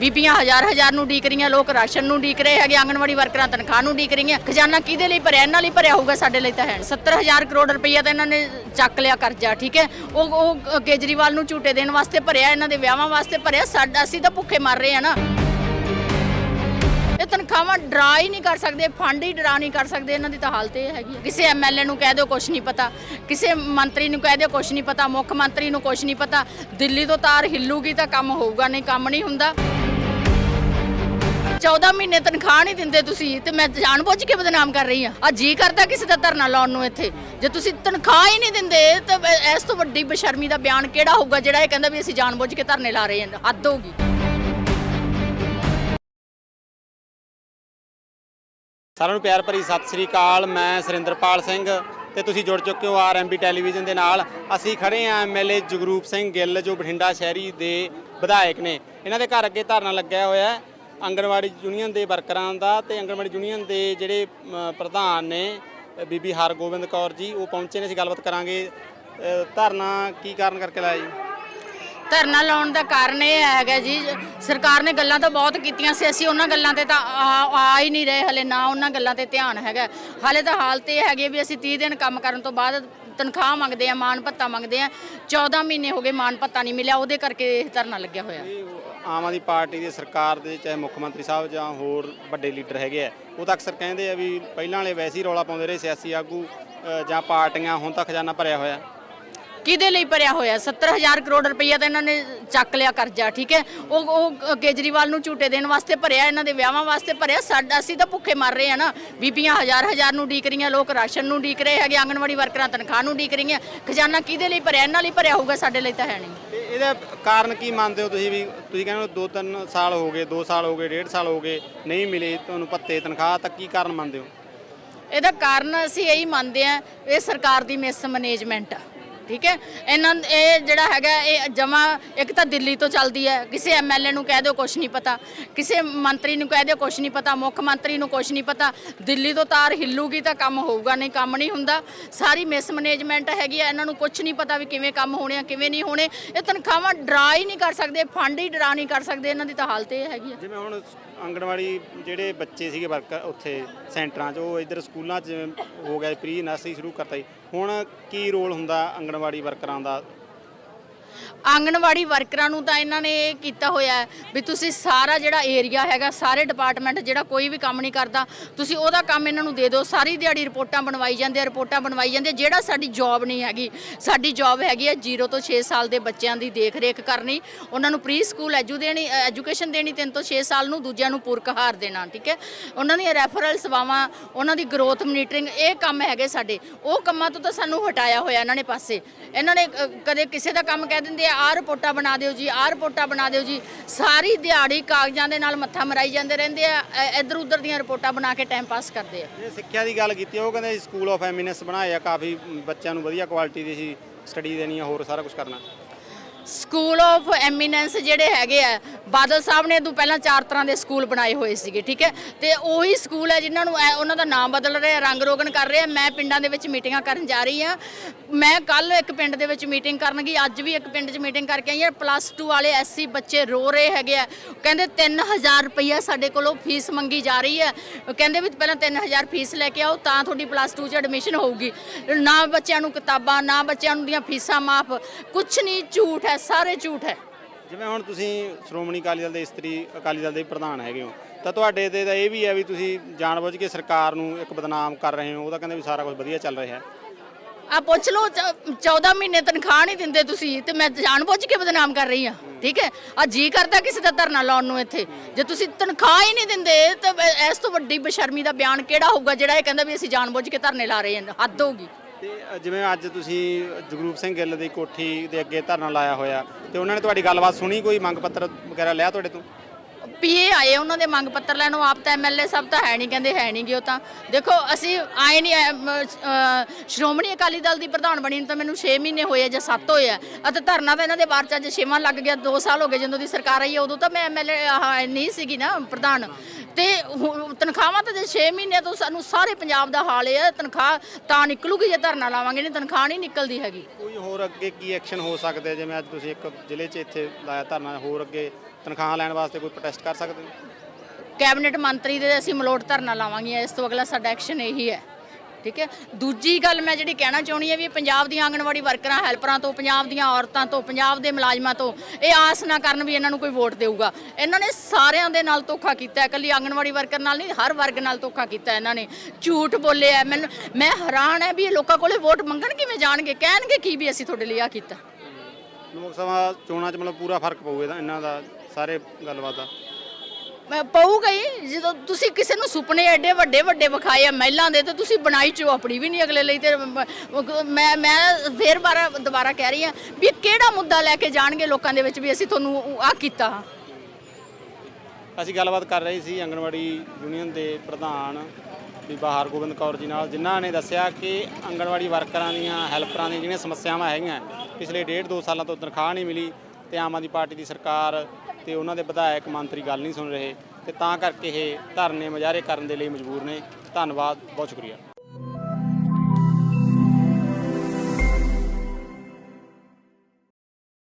ਬੀਬੀਆਂ ਹਜ਼ਾਰ ਹਜ਼ਾਰ ਨੂੰ ਡੀਕ ਰਹੀਆਂ, ਲੋਕ ਰਾਸ਼ਨ ਨੂੰ ਡੀਕ ਰਹੇ ਹੈਗੇ, ਆਂਗਣਵਾੜੀ ਵਰਕਰਾਂ ਤਨਖਾਹ ਨੂੰ ਡੀਕ ਰਹੀਆਂ। ਖਜ਼ਾਨਾ ਕਿਹਦੇ ਲਈ ਭਰਿਆ? ਇਹਨਾਂ ਲਈ ਭਰਿਆ ਹੋਊਗਾ ਸਾਡੇ ਲਈ ਤਾਂ ਹੈ 70000 ਕਰੋੜ ਰੁਪਈਆ ਤਾਂ ਇਹਨਾਂ ਨੇ ਚੱਕ ਲਿਆ ਕਰਜ਼ਾ, ਠੀਕ ਹੈ? ਉਹ ਉਹ ਕੇਜਰੀਵਾਲ ਨੂੰ ਝੂਟੇ ਦੇਣ ਵਾਸਤੇ ਭਰਿਆ, ਇਹਨਾਂ ਦੇ ਵਿਆਹਾਂ ਵਾਸਤੇ ਭਰਿਆ। ਸਾਡਾ ਅਸੀਂ ਤਾਂ ਭੁੱਖੇ ਮਰ ਰਹੇ ਆ ਨਾ। ਇਹ ਤਨਖਾਹਾਂ ਡਰਾ ਹੀ ਨਹੀਂ ਕਰ ਸਕਦੇ, ਫੰਡ ਹੀ ਡਰਾ ਨਹੀਂ ਕਰ ਸਕਦੇ। ਇਹਨਾਂ ਦੀ ਤਾਂ ਹਾਲਤ ਇਹ ਹੈਗੀ ਹੈ। ਕਿਸੇ ਐਮਐਲਏ ਨੂੰ ਕਹਿ ਦਿਓ ਕੁਝ ਨਹੀਂ ਪਤਾ। ਕਿਸੇ ਮੰਤਰੀ ਨੂੰ ਕਹਿ ਦਿਓ ਕੁਝ ਨਹੀਂ ਪਤਾ। ਮੁੱਖ ਮੰਤਰੀ ਨੂੰ ਕੁਝ ਨਹੀਂ ਪਤਾ। ਦਿੱਲੀ ਤੋਂ ਤਾਰ ਹਿੱਲੂਗੀ ਤਾਂ ਕੰਮ ਹੋਊਗਾ ਨਹੀਂ, ਕੰਮ ਨਹੀਂ ਹੁੰਦਾ। 14 ਮਹੀਨੇ ਤਨਖਾਹ ਨਹੀਂ ਦਿੰਦੇ ਤੁਸੀਂ ਤੇ ਮੈਂ ਜਾਣਬੁੱਝ ਕੇ ਬਦਨਾਮ ਕਰ ਰਹੀ ਹਾਂ। ਆ ਜੀ ਕਰਦਾ ਕਿਸੇ ਦਾ ਧਰਨਾ ਲਾਉਣ ਨੂੰ ਇੱਥੇ। ਜੇ ਤੁਸੀਂ ਤਨਖਾਹ ਹੀ ਨਹੀਂ ਦਿੰਦੇ ਤਾਂ ਇਸ ਤੋਂ ਵੱਡੀ ਬੇਸ਼ਰਮੀ ਦਾ ਬਿਆਨ ਕਿਹੜਾ ਹੋਊਗਾ ਜਿਹੜਾ ਇਹ ਕਹਿੰਦਾ ਵੀ ਅਸੀਂ ਜਾਣਬੁੱਝ ਕੇ ਧਰਨੇ ਲਾ ਰਹੇ ਹਾਂ? ਹੱਦ ਹੋਊਗੀ ਸਾਰਿਆਂ ਨੂੰ ਪਿਆਰ ਭਰੀ ਸਤਿ ਸ੍ਰੀ ਅਕਾਲ। ਮੈਂ ਸੁਰਿੰਦਰਪਾਲ ਸਿੰਘ ਤੇ ਤੁਸੀਂ ਜੁੜ ਚੁੱਕੇ ਹੋ ਆਰਐਮਬੀ ਟੈਲੀਵਿਜ਼ਨ ਦੇ ਨਾਲ। ਅਸੀਂ ਖੜੇ ਹਾਂ ਐਮਐਲਏ ਜਗਰੂਪ ਸਿੰਘ ਗਿੱਲ, ਜੋ ਬਠਿੰਡਾ ਸ਼ਹਿਰੀ ਦੇ ਵਿਧਾਇਕ ਨੇ। ਇਹਨਾਂ ਦੇ ਘਰ ਅੱਗੇ ਧਰਨਾ ਲੱਗਿਆ ਹੋਇਆ ਹੈ। ਆਂਗਣਵਾੜੀ ਯੂਨੀਅਨ ਦੇ ਵਰਕਰਾਂ ਦਾ ਤੇ ਆਂਗਣਵਾੜੀ ਯੂਨੀਅਨ ਦੇ ਜਿਹੜੇ ਪ੍ਰਧਾਨ ਨੇ ਬੀਬੀ ਹਰਗੋਬਿੰਦ ਕੌਰ ਜੀ ਉਹ ਪਹੁੰਚੇ ਨੇ ਅਸੀਂ ਗੱਲਬਾਤ ਕਰਾਂਗੇ। ਧਰਨਾ ਕੀ ਕਾਰਨ ਕਰਕੇ ਲਾਇਆ ਜੀ? ਧਰਨਾ ਲਾਉਣ ਦਾ ਕਾਰਨ ਇਹ ਹੈਗਾ ਜੀ ਸਰਕਾਰ ਨੇ ਗੱਲਾਂ ਤਾਂ ਬਹੁਤ ਕੀਤੀਆਂ ਸੀ ਅਸੀਂ ਉਹਨਾਂ ਗੱਲਾਂ ਤੇ ਤਾਂ ਆ ਹੀ ਨਹੀਂ ਰਹੇ ਹਲੇ ਨਾ ਉਹਨਾਂ ਗੱਲਾਂ ਤੇ ਧਿਆਨ ਹੈਗਾ। ਹਲੇ ਤਾਂ ਹਾਲਤ ਇਹ ਹੈਗੀ ਵੀ ਅਸੀਂ 30 ਦਿਨ ਕੰਮ ਕਰਨ ਤੋਂ ਬਾਅਦ ਤਨਖਾਹ ਮੰਗਦੇ ਆ ਮਾਨ ਭੱਤਾ ਮੰਗਦੇ ਆ 14 ਮਹੀਨੇ ਹੋ ਗਏ ਮਾਨ ਭੱਤਾ ਨਹੀਂ ਮਿਲਿਆ ਉਹਦੇ ਕਰਕੇ ਇਹ ਧਰਨਾ ਲੱਗਿਆ ਹੋਇਆ। ਆਮ ਆਦਮੀ ਪਾਰਟੀ ਦੀ ਸਰਕਾਰ ਦੇ ਚਾਹੇ ਮੁੱਖ ਮੰਤਰੀ ਸਾਹਿਬ ਜਾਂ ਹੋਰ ਵੱਡੇ ਲੀਡਰ ਹੈਗੇ ਆ ਉਹ ਤਾਂ ਅਕਸਰ ਕਹਿੰਦੇ ਆ ਵੀ ਪਹਿਲਾਂ ਵਾਲੇ ਵੈਸੇ ਹੀ ਰੌਲਾ ਪਾਉਂਦੇ ਰਹੇ ਸਿਆਸੀ ਆਗੂ ਅ, ਜਾਂ ਪਾਰਟੀਆਂ ਹੁਣ ਤਾਂ ਖਜ਼ਾਨਾ ਭਰਿਆ ਹੋਇਆ। ਕਿਹਦੇ ਲਈ ਭਰਿਆ ਹੋਇਆ? 70000 ਕਰੋੜ ਰੁਪਈਆ ਤਾਂ ਇਹਨਾਂ ਨੇ ਚੱਕ ਲਿਆ ਕਰਜ਼ਾ ਠੀਕ ਹੈ? ਉਹ ਉਹ ਕੇਜਰੀਵਾਲ ਨੂੰ ਝੂਟੇ ਦੇਣ ਵਾਸਤੇ ਭਰਿਆ ਇਹਨਾਂ ਦੇ ਵਿਆਹਾਂ ਵਾਸਤੇ ਭਰਿਆ। ਸਾਡਾ ਅਸੀਂ ਤਾਂ ਭੁੱਖੇ ਮਰ ਰਹੇ ਆ ਨਾ। ਬੀਬੀਆਂ ਹਜ਼ਾਰ ਹਜ਼ਾਰ ਨੂੰ ਡੀਕ ਰਹੀਆਂ ਲੋਕ ਰਾਸ਼ਨ ਨੂੰ ਡੀਕ ਰਹੇ ਹੈਗੇ ਆਂਗਣਵਾੜੀ ਵਰਕਰਾਂ ਤਨਖਾਹ ਨੂੰ ਡੀਕ ਰਹੀਆਂ। ਖਜ਼ਾਨਾ ਕਿਹਦੇ ਲਈ ਭਰਿਆ? ਇਹਨਾਂ ਲਈ ਭਰਿਆ ਹੋਊਗਾ ਸਾਡੇ ਲਈ ਤਾਂ ਹੈ ਨਹੀਂ। ਤੇ ਇਹਦਾ ਕਾਰਨ ਕੀ ਮੰਨਦੇ ਹੋ ਤੁਸੀਂ ਵੀ? ਤੁਸੀਂ ਕਹਿੰਦੇ ਹੋ ਦੋ ਤਿੰਨ ਸਾਲ ਹੋ ਗਏ 2 ਸਾਲ ਹੋ ਗਏ ਡੇਢ ਸਾਲ ਹੋ ਗਏ ਨਹੀਂ ਮਿਲੇ ਤੁਹਾਨੂੰ ਭੱਤੇ ਤਨਖਾਹ ਤਾਂ ਕੀ ਕਾਰਨ ਮੰਨਦੇ ਹੋ? ਇਹਦਾ ਕਾਰਨ ਅਸੀਂ ਇਹੀ ਮੰਨਦੇ ਆ ਇਹ ਸਰਕਾਰ ਦੀ ਮਿਸ ਮੈਨੇਜਮੈਂਟ ਆ। ਠੀਕ ਹੈ? ਇਹਨਾਂ ਇਹ ਜਿਹੜਾ ਹੈਗਾ, ਇਹ ਜਮਾ ਇੱਕ ਤਾਂ ਦਿੱਲੀ ਤੋਂ ਚੱਲਦੀ ਹੈ। ਕਿਸੇ ਐਮਐਲਏ ਨੂੰ ਕਹਿ ਦਿਓ ਕੁਝ ਨਹੀਂ ਪਤਾ। ਕਿਸੇ ਮੰਤਰੀ ਨੂੰ ਕਹਿ ਦਿਓ ਕੁਝ ਨਹੀਂ ਪਤਾ। ਮੁੱਖ ਮੰਤਰੀ ਨੂੰ ਕੁਝ ਨਹੀਂ ਪਤਾ। ਦਿੱਲੀ ਤੋਂ ਤਾਰ ਹਿੱਲੂਗੀ ਤਾਂ ਕੰਮ ਹੋਊਗਾ, ਨਹੀਂ ਕੰਮ ਨਹੀਂ ਹੁੰਦਾ। ਸਾਰੀ ਮਿਸ ਮੈਨੇਜਮੈਂਟ ਹੈਗੀ ਆ ਇਹਨਾਂ ਨੂੰ ਕੁਝ ਨਹੀਂ ਪਤਾ ਵੀ ਕਿਵੇਂ ਕੰਮ ਹੋਣੇ ਆ, ਕਿਵੇਂ ਨਹੀਂ ਹੋਣੇ। ਇਹ ਤਨਖਾਹਾਂ ਡਰਾ ਹੀ ਨਹੀਂ ਕਰ ਸਕਦੇ, ਫੰਡ ਹੀ ਡਰਾ ਨਹੀਂ ਕਰ ਸਕਦੇ। ਇਹਨਾਂ ਦੀ ਤਾਂ ਹਾਲਤ ਇਹ ਹੈਗੀ ਹੈ ਜਿਵੇਂ ਹੁਣ ਆਂਗਣਵਾੜੀ ਜਿਹੜੇ ਬੱਚੇ ਸੀਗੇ ਵਰਕਰ ਉੱਥੇ ਸੈਂਟਰਾਂ 'ਚ, ਉਹ ਇੱਧਰ ਸਕੂਲਾਂ 'ਚ ਹੋ ਗਿਆ ਪ੍ਰੀ ਨਰਸਰੀ ਸ਼ੁਰੂ ਕਰਤਾ ਜੀ। ਹੁਣ ਕੀ ਰੋਲ ਹੁੰਦਾ ਆਂਗਣਵਾੜੀ ਵਰਕਰਾਂ ਦਾ ਆਂਗਣਵਾੜੀ ਵਰਕਰਾਂ ਨੂੰ ਤਾਂ ਇਹਨਾਂ ਨੇ ਇਹ ਕੀਤਾ ਹੋਇਆ ਹੈ ਵੀ ਤੁਸੀਂ ਸਾਰਾ ਜਿਹੜਾ ਏਰੀਆ ਹੈਗਾ ਸਾਰੇ ਡਿਪਾਰਟਮੈਂਟ ਜਿਹੜਾ ਕੋਈ ਵੀ ਕੰਮ ਨਹੀਂ ਕਰਦਾ ਤੁਸੀਂ ਉਹਦਾ ਕੰਮ ਇਹਨਾਂ ਨੂੰ ਦੇ ਦਿਓ। ਸਾਰੀ ਦਿਹਾੜੀ ਰਿਪੋਰਟਾਂ ਬਣਵਾਈ ਜਾਂਦੇ ਆ ਰਿਪੋਰਟਾਂ ਬਣਵਾਈ ਜਾਂਦੇ ਆ। ਜਿਹੜਾ ਸਾਡੀ ਜੌਬ ਨਹੀਂ ਹੈਗੀ ਸਾਡੀ ਜੌਬ ਹੈਗੀ ਹੈ 0 ਤੋਂ 6 ਸਾਲ ਦੇ ਬੱਚਿਆਂ ਦੀ ਦੇਖ ਰੇਖ ਕਰਨੀ ਉਹਨਾਂ ਨੂੰ ਪ੍ਰੀ ਸਕੂਲ ਐਜੂ ਦੇਣੀ ਐਜੂਕੇਸ਼ਨ ਦੇਣੀ 3 ਤੋਂ 6 ਸਾਲ ਨੂੰ ਦੂਜਿਆਂ ਨੂੰ ਪੂਰਕ ਆਹਾਰ ਦੇਣਾ ਠੀਕ ਹੈ? ਉਹਨਾਂ ਦੀਆਂ ਰੈਫਰਲ ਸੇਵਾਵਾਂ ਉਹਨਾਂ ਦੀ ਗਰੋਥ ਮੋਨੀਟਰਿੰਗ ਇਹ ਕੰਮ ਹੈਗੇ ਸਾਡੇ। ਉਹ ਕੰਮਾਂ ਤੋਂ ਤਾਂ ਸਾਨੂੰ ਹਟਾਇਆ ਹੋਇਆ ਇਹਨਾਂ ਨੇ ਪਾਸੇ। ਇਹਨਾਂ ਨੇ ਅ, ਕਦੇ ਕਿਸੇ ਦਾ ਕੰਮ ਕਹਿ ਦਿੰਦੇ ਆ ਆਹ ਰਿਪੋਰਟਾਂ ਬਣਾ ਦਿਓ ਜੀ ਆਹ ਰਿਪੋਰਟਾਂ ਬਣਾ ਦਿਓ ਜੀ। ਸਾਰੀ ਦਿਹਾੜੀ ਕਾਗਜ਼ਾਂ ਦੇ ਨਾਲ ਮੱਥਾ ਮਰਾਈ ਜਾਂਦੇ ਰਹਿੰਦੇ ਆ ਇੱਧਰ ਉੱਧਰ ਦੀਆਂ ਰਿਪੋਰਟਾਂ ਬਣਾ ਕੇ ਟਾਈਮ ਪਾਸ ਕਰਦੇ ਆ। ਜੇ ਸਿੱਖਿਆ ਦੀ ਗੱਲ ਕੀਤੀ ਉਹ ਕਹਿੰਦੇ ਸਕੂਲ ਆਫ ਐਮਿਨੈਂਸ ਬਣਾਏ ਆ ਕਾਫੀ ਬੱਚਿਆਂ ਨੂੰ ਵਧੀਆ ਕੁਆਲਿਟੀ ਦੀ ਸੀ ਸਟੱਡੀ ਦੇਣੀ ਆ ਹੋਰ ਸਾਰਾ ਕੁਝ ਕਰਨਾ। ਸਕੂਲ ਆਫ ਐਮੀਨੈਂਸ ਜਿਹੜੇ ਹੈਗੇ ਆ ਬਾਦਲ ਸਾਹਿਬ ਨੇ ਤੋਂ ਪਹਿਲਾਂ ਚਾਰ ਤਰ੍ਹਾਂ ਦੇ ਸਕੂਲ ਬਣਾਏ ਹੋਏ ਸੀਗੇ, ਠੀਕ ਹੈ? ਤੇ ਉਹੀ ਸਕੂਲ ਹੈ ਜਿਨ੍ਹਾਂ ਨੂੰ ਐ- ਉਹਨਾਂ ਦਾ ਨਾਮ ਬਦਲ ਰਹੇ ਆ ਰੰਗ ਰੋਗਨ ਕਰ ਰਹੇ। ਆ ਮੈਂ ਪਿੰਡਾਂ ਦੇ ਵਿੱਚ ਮੀਟਿੰਗਾਂ ਕਰਨ ਜਾ ਰਹੀ ਆ ਮੈਂ ਕੱਲ ਇੱਕ ਪਿੰਡ ਦੇ ਵਿੱਚ ਮੀਟਿੰਗ ਕਰਨ ਗਈ ਅੱਜ ਵੀ ਇੱਕ ਪਿੰਡ 'ਚ ਮੀਟਿੰਗ ਕਰਕੇ ਆਈ ਆ ਪਲੱਸ 2 ਵਾਲੇ ਐਸਸੀ ਬੱਚੇ ਰੋ ਰਹੇ ਹੈਗੇ ਆ। ਕਹਿੰਦੇ 3000 ਰੁਪਈਆ ਸਾਡੇ ਕੋਲੋਂ ਫੀਸ ਮੰਗੀ ਜਾ ਰਹੀ ਹੈ। ਉਹ ਕਹਿੰਦੇ ਵੀ ਪਹਿਲਾਂ 3000 ਫੀਸ ਲੈ ਕੇ ਆਓ, ਤਾਂ ਤੁਹਾਡੀ ਪਲੱਸ 2 'ਚ ਐਡਮਿਸ਼ਨ ਹੋਊਗੀ। ਨਾ ਬੱਚਿਆਂ ਨੂੰ ਕਿਤਾਬਾਂ, ਨਾ ਬੱਚਿਆਂ ਨੂੰ ਦੀਆਂ ਫੀਸਾਂ ਮਾਫ। ਕੁਝ ਨਹੀਂ, ਝੂਠ ਹੈ, ਸਾਰੇ ਝੂਠ ਹੈ। ਜਿਵੇਂ ਹੁਣ ਤੁਸੀਂ ਸ਼੍ਰੋਮਣੀ ਅਕਾਲੀ ਦਲ ਦੇ ਇਸਤਰੀ, ਅਕਾਲੀ ਦਲ ਦੇ ਪ੍ਰਧਾਨ ਹੈਗੇ ਹੋ, ਤਾਂ ਤੁਹਾਡੇ ਤੇ ਤਾਂ ਇਹ ਵੀ ਹੈ ਵੀ ਤੁਸੀਂ ਜਾਣਬੁੱਝ ਕੇ ਸਰਕਾਰ ਨੂੰ ਇੱਕ ਬਦਨਾਮ ਕਰ ਰਹੇ ਹੋ ਉਹਦਾ ਕਹਿੰਦੇ ਵੀ ਸਾਰਾ ਕੁਝ ਵਧੀਆ ਚੱਲ ਰਿਹਾ ਹੈ। ਆ ਪੁੱਛ ਲਓ 14 ਮਹੀਨੇ ਤਨਖਾਹ ਨਹੀਂ ਦਿੰਦੇ ਤੁਸੀਂ, ਤੇ ਮੈਂ ਜਾਣਬੁੱਝ ਕੇ ਬਦਨਾਮ ਕਰ ਰਹੀ ਆ ਠੀਕ ਹੈ? ਆ ਜੀ ਕਰਦਾ ਕਿਸੇ ਦਾ ਧਰਨਾ ਲਾਉਣ ਨੂੰ ਇੱਥੇ, ਜੇ ਤੁਸੀਂ ਤਨਖਾਹ ਹੀ ਨਹੀਂ ਦਿੰਦੇ, ਤਾਂ ਇਸ ਤੋਂ ਵੱਡੀ ਬੇਸ਼ਰਮੀ ਦਾ ਬਿਆਨ ਕਿਹੜਾ ਹੋਊਗਾ ਜਿਹੜਾ ਇਹ ਕਹਿੰਦਾ ਵੀ ਅਸੀਂ ਜਾਣਬੁੱਝ ਕੇ ਧਰਨੇ ਲਾ ਰਹੇ ਹਾਂ, ਹੱਦ ਹੋਊਗੀ। ਤੇ ਜਿਵੇਂ ਅੱਜ ਤੁਸੀਂ ਜਗਰੂਪ ਸਿੰਘ ਗਿੱਲ ਦੀ ਕੋਠੀ ਦੇ ਅੱਗੇ ਧਰਨਾ ਲਾਇਆ ਹੋਇਆ, ਤੇ ਉਹਨਾਂ ਨੇ ਤੁਹਾਡੀ ਗੱਲਬਾਤ ਸੁਣੀ, ਕੋਈ ਮੰਗ ਪੱਤਰ ਵਗੈਰਾ ਲਿਆ ਤੁਹਾਡੇ ਤੋਂ? ਪੀਏ ਆਏ ਉਹਨਾਂ ਦੇ ਮੰਗ ਪੱਤਰ ਲੈਣ ਨੂੰ ਆਪ ਤਾਂ ਐਮਐਲਏ ਸਭ ਤਾਂ ਹੈ ਨਹੀਂ ਕਹਿੰਦੇ ਹੈ ਨਹੀਂ ਗੇ ਉਹ ਤਾਂ। ਦੇਖੋ ਅਸੀਂ ਆਏ ਨਹੀਂ ਅਮ, ਅ, ਸ਼੍ਰੋਮਣੀ ਅਕਾਲੀ ਦਲ ਦੀ ਪ੍ਰਧਾਨ ਬਣੀ ਨੂੰ ਤਾਂ ਮੈਨੂੰ 6 ਮਹੀਨੇ ਹੋਏ ਆ ਜਾਂ 7 ਹੋਏ ਆ। ਅਤੇ ਧਰਨਾ ਤਾਂ ਇਹਨਾਂ ਦੇ ਬਾਰ ਚ ਅੱਜ ਛੇਵਾਂ ਲੱਗ ਗਿਆ 2 ਸਾਲ ਹੋ ਗਏ ਜਦੋਂ ਦੀ ਸਰਕਾਰ ਆਈ ਹੈ ਉਦੋਂ ਤਾਂ ਮੈਂ ਐਮਐਲਏ ਨਹੀਂ ਸੀਗੀ ਨਾ ਪ੍ਰਧਾਨ। ਤੇ ਹੁਣ ਤਨਖਾਹਾਂ ਤਾਂ ਜੇ 6 ਮਹੀਨੇ ਤੋਂ ਸਾਨੂੰ ਸਾਰੇ ਪੰਜਾਬ ਦਾ ਹਾਲ ਇਹ ਹੈ ਤਨਖਾਹ ਤਾਂ ਨਿਕਲੂਗੀ ਜੇ ਧਰਨਾ ਲਾਵਾਂਗੇ ਨਹੀਂ ਤਨਖਾਹ ਨਹੀਂ ਨਿਕਲਦੀ ਹੈਗੀ। ਕੋਈ ਹੋਰ ਅੱਗੇ ਕੀ ਐਕਸ਼ਨ ਹੋ ਸਕਦੇ ਆ? ਜਿਵੇਂ ਅੱਜ ਤੁਸੀਂ ਇੱਕ ਜ਼ਿਲ੍ਹੇ 'ਚ ਇੱਥੇ ਲਾਇਆ ਧਰਨਾ ਹੋਰ ਅੱਗੇ ਤਨਖਾਹਾਂ ਲੈਣ ਵਾਸਤੇ ਕੋਈ ਪ੍ਰੋਟੈਸਟ ਕਰ ਸਕਦੇ ਨੇ? ਕੈਬਨਿਟ ਮੰਤਰੀ ਦੇ ਅਸੀਂ ਮਲੋਟ ਧਰਨਾ ਲਾਵਾਂਗੇ ਇਸ ਤੋਂ ਅਗਲਾ ਸਾਡਾ ਐਕਸ਼ਨ ਇਹੀ ਹੈ। ਠੀਕ ਹੈ? ਦੂਜੀ ਗੱਲ ਮੈਂ ਜਿਹੜੀ ਕਹਿਣਾ ਚਾਹੁੰਦੀ ਹੈ ਵੀ ਪੰਜਾਬ ਦੀਆਂ ਆਂਗਣਵਾੜੀ ਵਰਕਰਾਂ ਹੈਲਪਰਾਂ ਤੋਂ ਪੰਜਾਬ ਦੀਆਂ ਔਰਤਾਂ ਤੋਂ ਪੰਜਾਬ ਦੇ ਮੁਲਾਜ਼ਮਾਂ ਤੋਂ ਇਹ ਆਸ ਨਾ ਕਰਨ ਵੀ ਇਹਨਾਂ ਨੂੰ ਕੋਈ ਵੋਟ ਦੇਊਗਾ। ਇਹਨਾਂ ਨੇ ਸਾਰਿਆਂ ਦੇ ਨਾਲ ਧੋਖਾ ਕੀਤਾ ਹੈ ਇਕੱਲੀ ਆਂਗਣਵਾੜੀ ਵਰਕਰ ਨਾਲ ਨਹੀਂ ਹਰ ਵਰਗ ਨਾਲ ਧੋਖਾ ਕੀਤਾ ਇਹਨਾਂ ਨੇ। ਝੂਠ ਬੋਲਿਆ ਮੈਨੂੰ ਮੈਂ ਹੈਰਾਨ ਹੈ ਵੀ ਇਹ ਲੋਕਾਂ ਕੋਲੇ ਵੋਟ ਮੰਗਣ ਕਿਵੇਂ ਜਾਣਗੇ? ਕਹਿਣਗੇ ਕੀ ਵੀ ਅਸੀਂ ਤੁਹਾਡੇ ਲਈ ਆ ਕੀਤਾ? ਲੋਕ ਸਭਾ ਚੋਣਾਂ 'ਚ ਮਤਲਬ ਪੂਰਾ ਫ਼ਰਕ ਪਊ ਇਹਦਾ ਇਹਨਾਂ ਦਾ। ਸਾਰੇ ਗੱਲਬਾਤ। ਦਾ ਮੈਂ ਪਊਗਾ ਹੀ ਜਦੋਂ ਤੁਸੀਂ ਕਿਸੇ ਨੂੰ ਸੁਪਨੇ ਐਡੇ ਵੱਡੇ ਵੱਡੇ ਵਿਖਾਏ ਆ ਮਹਿਲਾਂ ਦੇ ਤੇ ਤੁਸੀਂ ਬਣਾਈ ਚੋ ਆਪਣੀ ਵੀ ਨਹੀਂ ਅਗਲੇ ਲਈ ਤੇ ਮ- ਮੈਂ ਮੈਂ ਫੇਰ ਬਾਰਾ ਦੁਬਾਰਾ ਕਹਿ ਰਹੀ ਹਾਂ ਵੀ ਕਿਹੜਾ ਮੁੱਦਾ ਲੈ ਕੇ ਜਾਣਗੇ ਲੋਕਾਂ ਦੇ ਵਿੱਚ ਵੀ ਅਸੀਂ ਤੁਹਾਨੂੰ ਆ ਕੀਤਾ। ਅਸੀਂ ਗੱਲਬਾਤ ਕਰ ਰਹੇ ਸੀ ਅੰਗਨਵਾੜੀ ਯੂਨੀਅਨ ਦੇ ਪ੍ਰਧਾਨ ਬੀਬਾ ਹਰਗੋਬਿੰਦ ਕੌਰ ਜੀ ਨਾਲ ਜਿਨ੍ਹਾਂ ਨੇ ਦੱਸਿਆ ਕਿ ਅੰਗਨਵਾੜੀ ਵਰਕਰਾਂ ਦੀਆਂ ਹੈਲਪਰਾਂ ਦੀਆਂ ਜਿਹੜੀਆਂ ਸਮੱਸਿਆਵਾਂ ਹੈਗੀਆਂ ਪਿਛਲੇ ਡੇਢ ਦੋ ਸਾਲਾਂ ਤੋਂ ਤਨਖਾਹ ਨਹੀਂ ਮਿਲੀ ਤੇ ਆਮ ਆਦਮੀ ਪਾਰਟੀ ਦੀ ਸਰਕਾਰ ਤੇ ਉਹਨਾਂ ਦੇ ਵਿਧਾਇਕ ਮੰਤਰੀ ਗੱਲ ਨਹੀਂ ਸੁਣ ਰਹੇ ਤੇ ਤਾਂ ਕਰਕੇ ਇਹ ਧਰਨੇ ਮੁਜ਼ਾਹਰੇ ਕਰਨ ਦੇ ਲਈ ਮਜਬੂਰ ਨੇ। ਧੰਨਵਾਦ, ਬਹੁਤ ਸ਼ੁਕਰੀਆ।